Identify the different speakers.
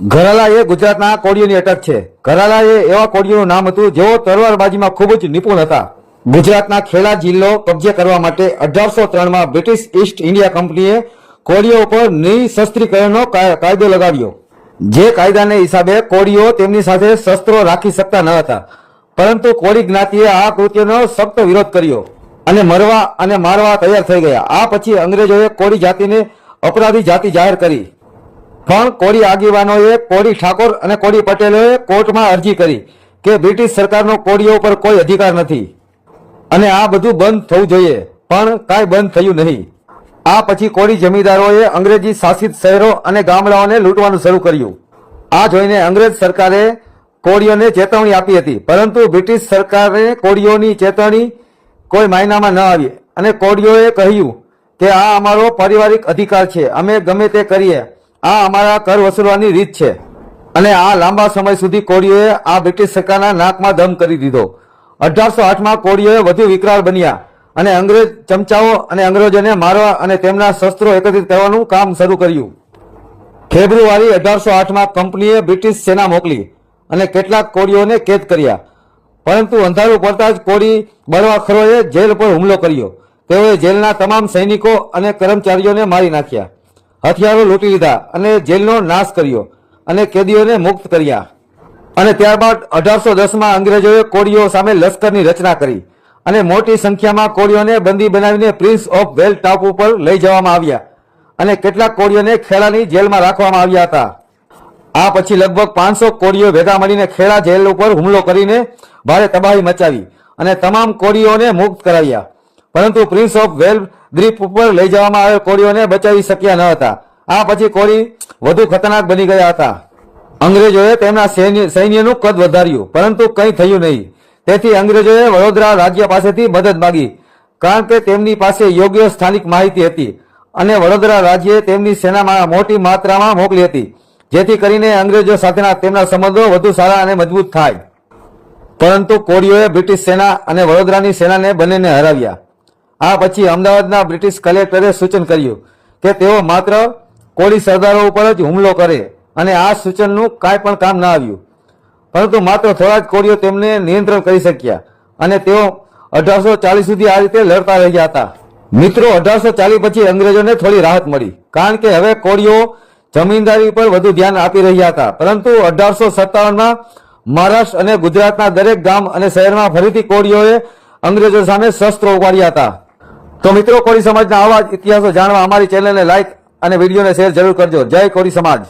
Speaker 1: ઘરાલા એ ગુજરાતના કોળીઓની અટક છે. ઘરાલા એ એવા કોળીઓનું નામ હતું જેઓ તલવારબાજીમાં ખૂબ જ નિપુણ હતા. ગુજરાતના ખેડા જિલ્લો કબજે કરવા માટે અઢારસો ત્રણમાં બ્રિટિશ ઈસ્ટ ઇન્ડિયા કંપનીએ કોળીઓ ઉપર નિશસ્ત્રીકરણનો કાયદો લગાવ્યો. જે કાયદાને હિસાબે કોળીઓ તેમની સાથે શસ્ત્રો રાખી શકતા ન હતા. પરંતુ કોળી જ્ઞાતિએ આ કૃત્યનો સખ્ત વિરોધ કર્યો અને મરવા અને મારવા તૈયાર થઈ ગયા. આ પછી અંગ્રેજોએ કોળી જાતિને અપરાધી જાતિ જાહેર કરી. પણ કોળી આગેવાનોએ કોળી ઠાકોર અને કોળી પટેલોએ કોર્ટમાં અરજી કરી કે બ્રિટિશ સરકારનો કોળીઓ પર કોઈ અધિકાર નથી. અને આ બધું બંધ થવું જોઈએ, પણ કાંઈ બંધ થયું નહીં. આ પછી કોળી જમીનદારોએ અંગ્રેજી શાસિત શહેરો અને ગામડાઓને લૂંટવાનું શરૂ કર્યું. આ જોઈને અંગ્રેજ સરકારે કોળીઓને ચેતવણી આપી હતી, પરંતુ બ્રિટિશ સરકારે કોળીઓની ચેતવણી કોઈ માયનામાં ન આવી. અને કોળીઓએ કહ્યું કે આ અમારો પારિવારિક અધિકાર છે, અમે ગમે તે કરીએ આ અમારા કર વસૂલવાની રીત છે. અને આ લાંબા સમય સુધી કોળીઓએ આ બ્રિટિશ સરકારના નાકમાં દમ કરી દીધો. અઢારસો આઠમાં કોળીઓએ વધુ વિકરાળ બન્યા અને અંગ્રેજ ચમચાઓ અને અંગ્રેજોને મારવા અને તેમના શસ્ત્રો એકત્રિત કરવાનું કામ શરૂ કર્યું. ફેબ્રુઆરી અઢારસો આઠમાં કંપનીએ બ્રિટિશ સેના મોકલી અને કેટલાક કોળીઓને કેદ કર્યા. પરંતુ અંધારું પડતા જ કોળી બળવાખરોએ જેલ પર હુમલો કર્યો. તેઓએ જેલના તમામ સૈનિકો અને કર્મચારીઓને મારી નાખ્યા. હથિયારો લૂંટી લીધા અને જેલનો નાશ કર્યો અને કેદીઓને મુક્ત કર્યા. અને ત્યારબાદ અઢારસો દસમાં અંગ્રેજોએ કોળીઓ સામે લશ્કરની રચના કરી અને મોટી સંખ્યામાં કોળીઓને બંદી બનાવીને પ્રિન્સ ઓફ વેલ ટાપુ પર લઈ જવામાં આવ્યા અને કેટલાક કોળીઓને ખેડાની જેલમાં રાખવામાં આવ્યા હતા. આ પછી લગભગ પાંચસો કોળીઓ ભેગા મળીને ખેડા જેલ ઉપર હુમલો કરીને ભારે તબાહી મચાવી અને તમામ કોળીઓને મુક્ત કરાવ્યા. પરંતુ પ્રિન્સ ઓફ વેલ દ્વીપ ઉપર લઈ જવામાં આવેલ કોળીઓને બચાવી શક્યા ન હતા. આ પછી કોળી વધુ ખતરનાક બની ગયા હતા. અંગ્રેજોએ તેમના સૈન્ય- સૈન્યનું કદ વધાર્યું, પરંતુ કંઈ થયું નહીં. તેથી અંગ્રેજોએ વડોદરા રાજ્ય પાસેથી મદદ માંગી, કારણ કે તેમની પાસે યોગ્ય સ્થાનિક માહિતી હતી અને વડોદરા રાજ્યએ તેમની સેનામાં મોટી માત્રામાં મોકલી હતી, જેથી કરીને અંગ્રેજો સાથેના તેમના સંબંધો વધુ સારા અને મજબૂત થાય. પરંતુ કોળીઓએ બ્રિટિશ સેના અને વડોદરાની સેનાને બંનેને હરાવ્યા. આ પછી અમદાવાદના બ્રિટિશ કલેક્ટરે સૂચન કર્યું કે તેઓ માત્ર કોળી સરદારો ઉપર જ હુમલો કરે અને આ સૂચનનું કાંઈ પણ કામ ના આવ્યું. પરંતુ માત્ર થોડા જ કોળીઓ તેમને નિયંત્રણ કરી શક્યા અને તેઓ અઢારસો ચાલીસ સુધી આ રીતે લડતા રહ્યા હતા. મિત્રો, અઢારસો ચાલીસ પછી અંગ્રેજોને થોડી રાહત મળી, કારણ કે હવે કોળીઓ જમીનદારી પર વધુ ધ્યાન આપી રહ્યા હતા. પરંતુ અઢારસો સત્તાવનમાં મહારાષ્ટ્ર અને ગુજરાતના દરેક ગામ અને શહેરમાં ફરીથી કોળીઓએ અંગ્રેજો સામે શસ્ત્રો ઉપાડ્યા હતા. તો મિત્રો, કોળી સમાજના આવા ઇતિહાસો જાણવા અમારી ચેનલને લાઈક અને વિડીયોને શેર જરૂર કરજો. જય કોળી સમાજ.